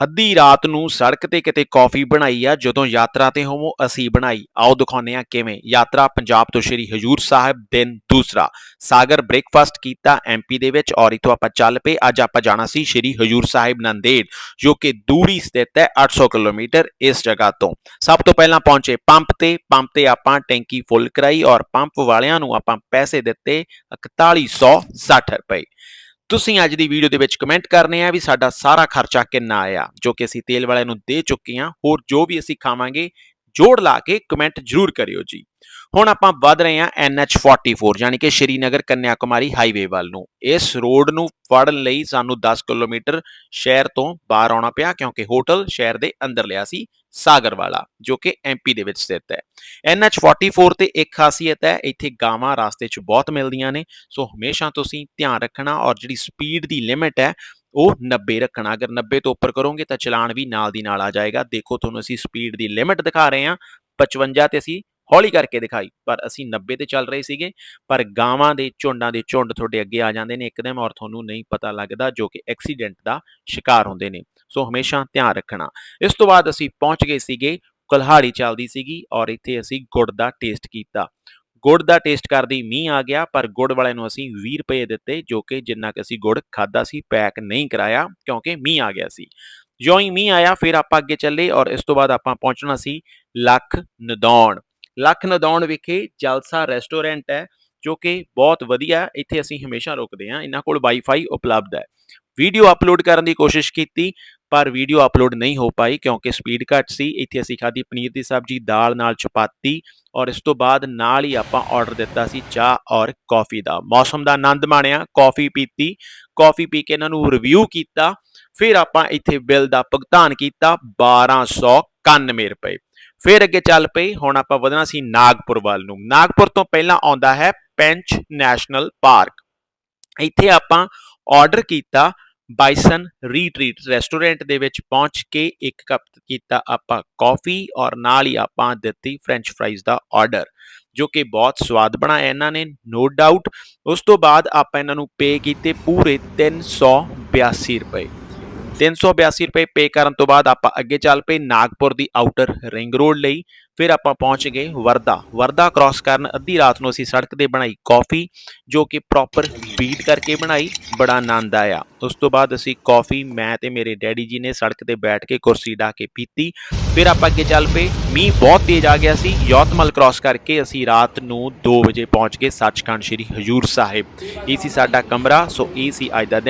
ਅੱਧੀ ਰਾਤ ਨੂੰ ਸੜਕ ਤੇ ਕਿਤੇ ਕਾਫੀ ਬਣਾਈ ਆ, ਜਦੋਂ ਯਾਤਰਾ ਤੇ ਹੋਵੋ, ਅਸੀਂ ਬਣਾਈ। ਆਓ ਦਿਖਾਉਂਦੇ ਆ ਕਿਵੇਂ। ਯਾਤਰਾ ਪੰਜਾਬ ਤੋਂ ਸ਼੍ਰੀ ਹਜੂਰ ਸਾਹਿਬ, ਦਿਨ ਦੂਸਰਾ। ਸਾਗਰ ਬ੍ਰੇਕਫਾਸਟ ਕੀਤਾ ਐਮਪੀ ਦੇ ਵਿੱਚ ਔਰ ਇਥੋਂ ਆਪਾਂ ਚੱਲ ਪਏ। ਅੱਜ ਆਪਾਂ ਜਾਣਾ ਸੀ ਸ਼੍ਰੀ ਹਜੂਰ ਸਾਹਿਬ ਨੰਦੇੜ, ਜੋ ਕਿ ਦੂਰੀ ਸਥਿਤ ਹੈ 800 ਕਿਲੋਮੀਟਰ ਇਸ ਜਗ੍ਹਾ ਤੋਂ। ਸਭ ਤੋਂ ਪਹਿਲਾਂ ਪਹੁੰਚੇ ਪੰਪ ਤੇ। ਪੰਪ ਤੇ ਆਪਾਂ ਟੈਂਕੀ ਫੁੱਲ ਕਰਾਈ ਔਰ ਪੰਪ ਵਾਲਿਆਂ ਨੂੰ ਆਪਾਂ ਪੈਸੇ ਦਿੱਤੇ 4160 ਰੁਪਏ। ਤੁਸੀਂ ਅੱਜ ਦੀ ਵੀਡੀਓ ਦੇ ਵਿੱਚ ਕਮੈਂਟ ਕਰਨੇ ਆ ਵੀ ਸਾਡਾ ਸਾਰਾ ਖਰਚਾ ਕਿੰਨਾ ਆਇਆ, ਜੋ ਕਿ ਅਸੀਂ ਤੇਲ ਵਾਲਿਆਂ ਨੂੰ ਦੇ ਚੁੱਕੇ ਹਾਂ। ਹੋਰ ਜੋ ਵੀ ਅਸੀਂ ਖਾਵਾਂਗੇ, ਜੋੜ ਲਾ ਕੇ ਕਮੈਂਟ ਜ਼ਰੂਰ ਕਰਿਓ ਜੀ। ਹੁਣ ਆਪਾਂ ਵੱਧ ਰਹੇ ਹਾਂ NH44 ਯਾਨੀ ਕਿ ਸ਼੍ਰੀਨਗਰ ਕੰਨਿਆ ਕੁਮਾਰੀ ਹਾਈਵੇ ਵੱਲ ਨੂੰ। ਇਸ ਰੋਡ ਨੂੰ ਫੜਨ ਲਈ ਸਾਨੂੰ 10 ਕਿਲੋਮੀਟਰ ਸ਼ਹਿਰ ਤੋਂ ਬਾਹਰ ਆਉਣਾ ਪਿਆ, ਕਿਉਂਕਿ ਹੋਟਲ ਸ਼ਹਿਰ ਦੇ ਅੰਦਰ ਲਿਆ ਸੀ ਸਾਗਰਵਾਲਾ, ਜੋ ਕਿ ਐਮਪੀ ਦੇ ਵਿੱਚ ਸਥਿਤ ਹੈ। NH44 ਤੇ ਇੱਕ ਖਾਸੀਅਤ ਹੈ, ਇੱਥੇ ਗਾਵਾਂ ਰਾਸਤੇ 'ਚ ਬਹੁਤ ਮਿਲਦੀਆਂ ਨੇ, ਸੋ ਹਮੇਸ਼ਾ ਤੁਸੀਂ ਧਿਆਨ ਰੱਖਣਾ ਔਰ ਜਿਹੜੀ ਸਪੀਡ ਦੀ ਲਿਮਿਟ ਹੈ, ਉਹ 90 ਰੱਖਣਾ। ਅਗਰ 90 ਤੋਂ ਉੱਪਰ ਕਰੋਗੇ ਤਾਂ ਚਲਾਨ ਵੀ ਨਾਲ ਦੀ ਨਾਲ ਆ ਜਾਏਗਾ। ਦੇਖੋ, ਤੁਹਾਨੂੰ ਅਸੀਂ ਸਪੀਡ ਦੀ ਲਿਮਿਟ ਦਿਖਾ ਰਹੇ ਹਾਂ 55 ਤੇ ਅਸੀਂ ਹੌਲੀ ਕਰਕੇ ਦਿਖਾਈ। ਪਰ ਅਸੀਂ 90 ਤੇ ਚੱਲ ਰਹੇ ਸੀਗੇ, ਪਰ ਗਾਵਾਂ ਦੇ ਝੁੰਡਾਂ ਦੇ ਝੁੰਡ ਤੁਹਾਡੇ ਅੱਗੇ ਆ ਜਾਂਦੇ ਨੇ ਇੱਕਦਮ ਔਰ ਤੁਹਾਨੂੰ ਨਹੀਂ ਪਤਾ ਲੱਗਦਾ ਜੋ ਕਿ ਐਕਸੀਡੈਂਟ ਦਾ ਸ਼ਿਕਾਰ ਹੁੰਦੇ ਨੇ। ਸੋ ਹਮੇਸ਼ਾ ਧਿਆਨ ਰੱਖਣਾ। ਇਸ ਤੋਂ ਬਾਅਦ ਅਸੀਂ ਪਹੁੰਚ ਗਏ ਸੀਗੇ, ਕੁਲਹਾੜੀ ਚੱਲਦੀ ਸੀਗੀ ਔਰ ਇੱਥੇ ਅਸੀਂ ਗੁੜ ਦਾ ਟੇਸਟ ਕੀਤਾ। ਗੁੜ ਦਾ ਟੇਸਟ ਕਰਦੀ ਮੀਂਹ ਆ ਗਿਆ, ਪਰ ਗੁੜ ਵਾਲਿਆਂ ਨੂੰ ਅਸੀਂ 20 ਰੁਪਏ ਦਿੱਤੇ, ਜੋ ਕਿ ਜਿੰਨਾ ਕਿ ਅਸੀਂ ਗੁੜ ਖਾਦਾ ਸੀ, ਪੈਕ ਨਹੀਂ ਕਰਾਇਆ, ਕਿਉਂਕਿ ਮੀਂਹ ਆ ਗਿਆ ਸੀ। ਜਿਉਂ ਹੀ ਮੀਂਹ ਆਇਆ, ਫਿਰ ਆਪਾਂ ਅੱਗੇ ਚੱਲੇ ਔਰ ਇਸ ਤੋਂ ਬਾਅਦ ਆਪਾਂ ਪਹੁੰਚਣਾ ਸੀ ਲੱਖ ਨਦੌਣ। ਲੱਖ ਨਦੌਣ ਵਿਖੇ ਜਲਸਾ ਰੈਸਟੋਰੈਂਟ ਹੈ, ਜੋ ਕਿ ਬਹੁਤ ਵਧੀਆ ਇੱਥੇ ਅਸੀਂ ਹਮੇਸ਼ਾ ਰੁਕਦੇ ਹਾਂ। ਇਹਨਾਂ ਕੋਲ ਵਾਈਫਾਈ ਉਪਲਬਧ ਹੈ। ਵੀਡੀਓ ਅਪਲੋਡ ਕਰਨ ਦੀ ਕੋਸ਼ਿਸ਼ ਕੀਤੀ, ਪਰ ਵੀਡੀਓ ਅਪਲੋਡ ਨਹੀਂ ਹੋ ਪਾਈ ਕਿਉਂਕਿ ਸਪੀਡ ਘੱਟ ਸੀ। ਇੱਥੇ ਅਸੀਂ ਖਾਧੀ ਪਨੀਰ ਦੀ ਸਬਜ਼ੀ, ਦਾਲ ਨਾਲ ਚਪਾਤੀ ਔਰ ਇਸ ਤੋਂ ਬਾਅਦ ਨਾਲ ਹੀ ਆਪਾਂ ਆਰਡਰ ਦਿੱਤਾ ਸੀ ਚਾਹ ਔਰ ਕਾਫੀ ਦਾ। ਮੌਸਮ ਦਾ ਆਨੰਦ ਮਾਣਿਆ, ਕਾਫੀ ਪੀਤੀ। ਕਾਫੀ ਪੀ ਕੇ ਇਹਨਾਂ ਨੂੰ ਰਿਵਿਊ ਕੀਤਾ। ਫਿਰ ਆਪਾਂ ਇੱਥੇ ਬਿੱਲ ਦਾ ਭੁਗਤਾਨ ਕੀਤਾ 1291 ਰੁਪਏ। ਫਿਰ ਅੱਗੇ ਚੱਲ ਪਏ ਹੁਣ ਆਪਾਂ ਵਧਣਾ ਸੀ ਨਾਗਪੁਰ ਵੱਲ ਨੂੰ। ਨਾਗਪੁਰ ਤੋਂ ਪਹਿਲਾਂ ਆਉਂਦਾ ਹੈ ਪੈਂਚ ਨੈਸ਼ਨਲ ਪਾਰਕ। ਇੱਥੇ ਆਪਾਂ ਆਰਡਰ ਕੀਤਾ ਬਾਈਸਨ ਰੀਟਰੀਟ ਰੈਸਟੋਰੈਂਟ ਦੇ ਵਿੱਚ ਪਹੁੰਚ ਕੇ ਇੱਕ ਕੱਪ ਕੀਤਾ ਆਪਾਂ ਕਾਫੀ ਔਰ ਨਾਲ ਹੀ ਆਪਾਂ ਦਿੱਤੀ ਫ੍ਰੈਂਚ ਫ੍ਰਾਈਜ਼ ਦਾ ਆਰਡਰ ਜੋ ਕਿ ਬਹੁਤ ਸਵਾਦ ਬਣਾਇਆ ਇਹਨਾਂ ਨੇ ਨੋ ਡਾਊਟ ਉਸ ਤੋਂ ਬਾਅਦ ਆਪਾਂ ਇਹਨਾਂ ਨੂੰ ਪੇ ਕੀਤੇ ਪੂਰੇ 382 ਰੁਪਏ। 382 ਰੁਪਏ ਪੇ ਕਰਨ ਤੋਂ ਬਾਅਦ ਆਪਾਂ ਅੱਗੇ ਚੱਲ ਪਏ ਨਾਗਪੁਰ ਦੀ ਆਊਟਰ ਰਿੰਗ ਰੋਡ ਲਈ। ਫਿਰ ਆਪਾਂ ਪਹੁੰਚ ਗਏ ਵਰਦਾ। ਵਰਦਾ ਕ੍ਰਾਸ ਕਰਨ ਅੱਧੀ ਰਾਤ ਨੂੰ ਅਸੀਂ ਸੜਕ ਤੇ ਬਣਾਈ ਕਾਫੀ ਜੋ ਕਿ ਪ੍ਰੋਪਰ ਬੀਟ ਕਰਕੇ ਬਣਾਈ, ਬੜਾ ਆਨੰਦ ਆਇਆ। ਉਸ ਤੋਂ ਬਾਅਦ ਅਸੀਂ ਕਾਫੀ ਮੈਂ ਤੇ ਮੇਰੇ ਡੈਡੀ ਜੀ ਨੇ ਸੜਕ ਤੇ ਬੈਠ ਕੇ ਕੁਰਸੀ ਢਾ ਕੇ ਪੀਤੀ। ਫਿਰ ਆਪਾਂ ਅੱਗੇ ਚੱਲ ਪਏ, ਮੀਂਹ ਬਹੁਤ ਤੇਜ਼ ਆ ਗਿਆ ਸੀ। ਯੋਤਮਲ ਕ੍ਰਾਸ ਕਰਕੇ ਅਸੀਂ ਰਾਤ ਨੂੰ 2 ਵਜੇ ਪਹੁੰਚ ਗਏ ਸੱਚਖੰਡ ਸ੍ਰੀ ਹਜੂਰ ਸਾਹਿਬ। ਇਹ ਸੀ ਸਾਡਾ ਕਮਰਾ, ਸੋ ਇਹ ਸੀ ਅੱਜ ਦਾ ਦਿਨ।